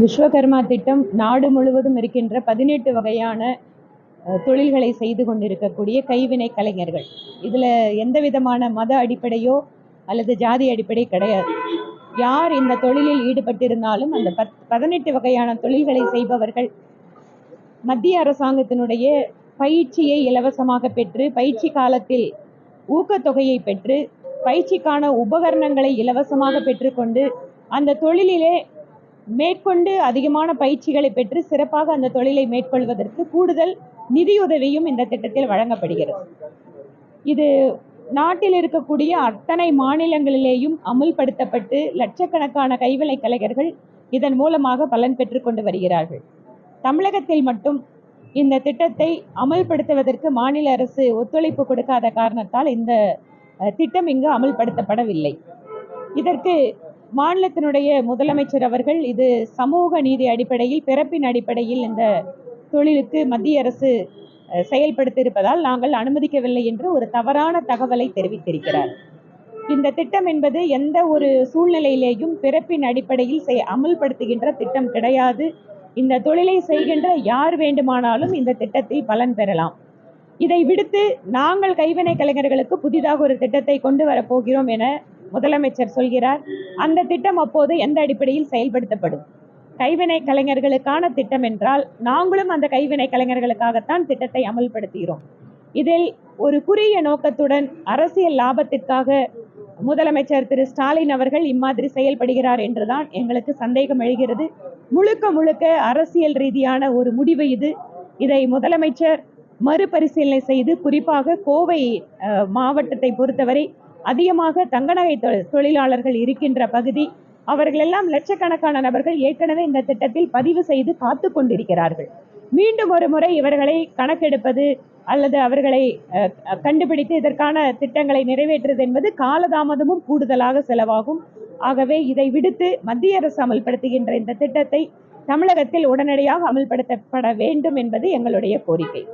விஸ்வகர்மா திட்டம் நாடு முழுவதும் இருக்கின்ற பதினெட்டு வகையான தொழில்களை செய்து கொண்டிருக்கக்கூடிய கைவினை கலைஞர்கள். இதில் எந்த விதமான மத அடிப்படையோ அல்லது ஜாதி அடிப்படை கிடையாது. யார் இந்த தொழிலில் ஈடுபட்டிருந்தாலும் அந்த பத் பதினெட்டு வகையான தொழில்களை செய்பவர்கள் மத்திய அரசாங்கத்தினுடைய பயிற்சியை இலவசமாக பெற்று பயிற்சி காலத்தில் ஊக்கத்தொகையை பெற்று பயிற்சிக்கான உபகரணங்களை இலவசமாக பெற்றுக்கொண்டு அந்த தொழிலிலே மேற்கொண்டு அதிகமான பயிற்சிகளை பெற்று சிறப்பாக அந்த தொழிலை மேற்கொள்வதற்கு கூடுதல் நிதியுதவியும் இந்த திட்டத்தில் வழங்கப்படுகிறது. இது நாட்டில் இருக்கக்கூடிய அத்தனை மாநிலங்களிலேயும் அமுல்படுத்தப்பட்டு லட்சக்கணக்கான கைவினை கலைஞர்கள் இதன் மூலமாக பலன் பெற்று கொண்டு வருகிறார்கள். தமிழகத்தில் மட்டும் இந்த திட்டத்தை அமல்படுத்துவதற்கு மாநில அரசு ஒத்துழைப்பு கொடுக்காத காரணத்தால் இந்த திட்டம் இங்கு அமல்படுத்தப்படவில்லை. இதற்கு மாநிலத்தினுடைய முதலமைச்சர் அவர்கள் இது சமூக நீதி அடிப்படையில் பிறப்பின் அடிப்படையில் இந்த தொழிலுக்கு மத்திய அரசு செயல்படுத்தியிருப்பதால் நாங்கள் அனுமதிக்கவில்லை என்று ஒரு தவறான தகவலை தெரிவித்திருக்கிறார். இந்த திட்டம் என்பது எந்த ஒரு சூழ்நிலையிலேயும் பிறப்பின் அடிப்படையில் செய் அமல்படுத்துகின்ற திட்டம் கிடையாது. இந்த தொழிலை செய்கின்ற யார் வேண்டுமானாலும் இந்த திட்டத்தில் பலன் பெறலாம். இதை விடுத்து நாங்கள் கைவினை கலைஞர்களுக்கு புதிதாக ஒரு திட்டத்தை கொண்டு வரப்போகிறோம் என முதலமைச்சர் சொல்கிறார். அந்த திட்டம் அப்போது எந்த அடிப்படையில் செயல்படுத்தப்படும்? கைவினை கலைஞர்களுக்கான திட்டம் என்றால் நாங்களும் அந்த கைவினை கலைஞர்களுக்காகத்தான் திட்டத்தை அமல்படுத்துகிறோம். இதில் ஒரு குறுகிய நோக்கத்துடன் அரசியல் லாபத்திற்காக முதலமைச்சர் திரு ஸ்டாலின் அவர்கள் இம்மாதிரி செயல்படுகிறார் என்றுதான் எங்களுக்கு சந்தேகம் எழுகிறது. முழுக்க முழுக்க அரசியல் ரீதியான ஒரு முடிவு இது. இதை முதலமைச்சர் மறுபரிசீலனை செய்து குறிப்பாக கோவை மாவட்டத்தை பொறுத்தவரை அதிகமாக தங்கநகை தொ- தொழிலாளர்கள் இருக்கின்ற பகுதி அவர்களெல்லாம் லட்சக்கணக்கான நபர்கள் ஏற்கனவே இந்த திட்டத்தில் பதிவு செய்து காத்து கொண்டிருக்கிறார்கள். மீண்டும் ஒரு முறை இவர்களை கணக்கெடுப்பது அல்லது அவர்களை கண்டுபிடித்து இதற்கான திட்டங்களை நிறைவேற்றுவது என்பது காலதாமதமும் கூடுதலாக செலவாகும். ஆகவே இதை விடுத்து மத்திய அரசு அமல்படுத்துகின்ற இந்த திட்டத்தை தமிழகத்தில் உடனடியாக அமல்படுத்தப்பட வேண்டும் என்பது எங்களுடைய கோரிக்கை.